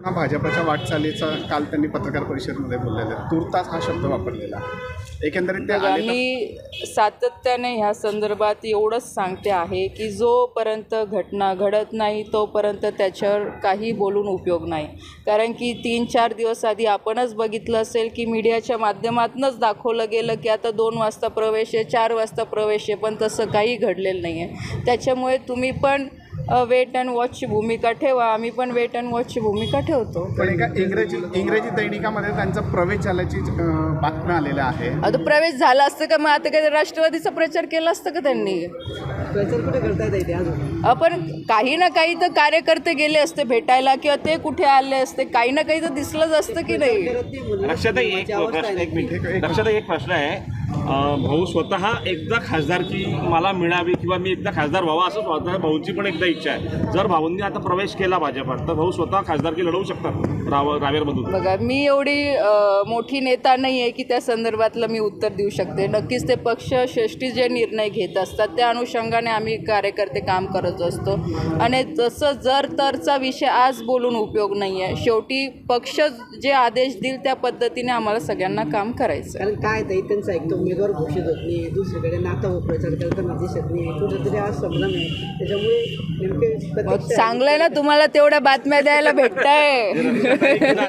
पुन्हा भाजपच्या वाटचालीचा काल त्यांनी पत्रकार परिषदेमध्ये बोललेले. तुर्तास हा शब्द वापरलेला. एकंदरीत ते आले तर- मी सातत्याने ह्या संदर्भात एवढंच सांगते आहे की जोपर्यंत घटना घडत नाही तोपर्यंत त्याच्यावर काही बोलून उपयोग नाही. कारण की तीन चार दिवस आधी आपणच बघितलं असेल की मीडियाच्या माध्यमातूनच दाखवलं गेलं की आता दोन वाजता प्रवेश आहे चार वाजता प्रवेश आहे पण तसं काही घडलेलं नाही आहे त्याच्यामुळे तुम्ही पण वेट अँड वॉचची भूमिका ठेवा. आम्ही पण वेट अँड वॉचची भूमिका ठेवतो. पण एका इंग्रजी इंग्रजी दैनिकामध्ये त्यांचा प्रवेश झाल्याची बातम्या आलेल्या आहे आता प्रवेश झाला असतं का? मग आता काय राष्ट्रवादीचा प्रचार केला असतं का त्यांनी? प्रचार कुठे करता येते अजून? आपण काही ना काही तर कार्यकर्ते गेले असते भेटायला किंवा ते कुठे आले असते काही ना काही तर दिसलंच असतं की नाही? लक्षात एक प्रश्न आहे. एक मिनिट. लक्षात एक प्रश्न आहे. अं, भाऊ स्वतः एकदा खासदारकी मला मिळावी किंवा मी एकदा खासदार व्हावा असं स्वतः भाऊंची पण एकदा इच्छा आहे. जर भाऊंनी आता प्रवेश केला भाजपात तर भाऊ स्वतः खासदारकी लढवू शकतात राव रावेरमधून बघा मी एवढी मोठी नेता नाही आहे की त्या संदर्भातलं मी उत्तर देऊ शकते. नक्कीच ते पक्ष श्रेष्ठी जे निर्णय घेत असतात त्या अनुषंगाने आम्ही कार्यकर्ते काम करत असतो. आणि तसं जर तरचा विषय आज बोलून उपयोग नाही आहे शेवटी पक्ष जे आदेश देईल त्या पद्धतीने आम्हाला सगळ्यांना काम करायचं. कारण काय त्यांचा एक तर उमेदवार घोषित होत नाही दुसरीकडे नाता प्रचार करताना दिसत नाही कुठेतरी आज संभ्रम आहे. त्याच्यामुळे नेमके चांगलं आहे ना तुम्हाला तेवढ्या बातम्या द्यायला भेटताय.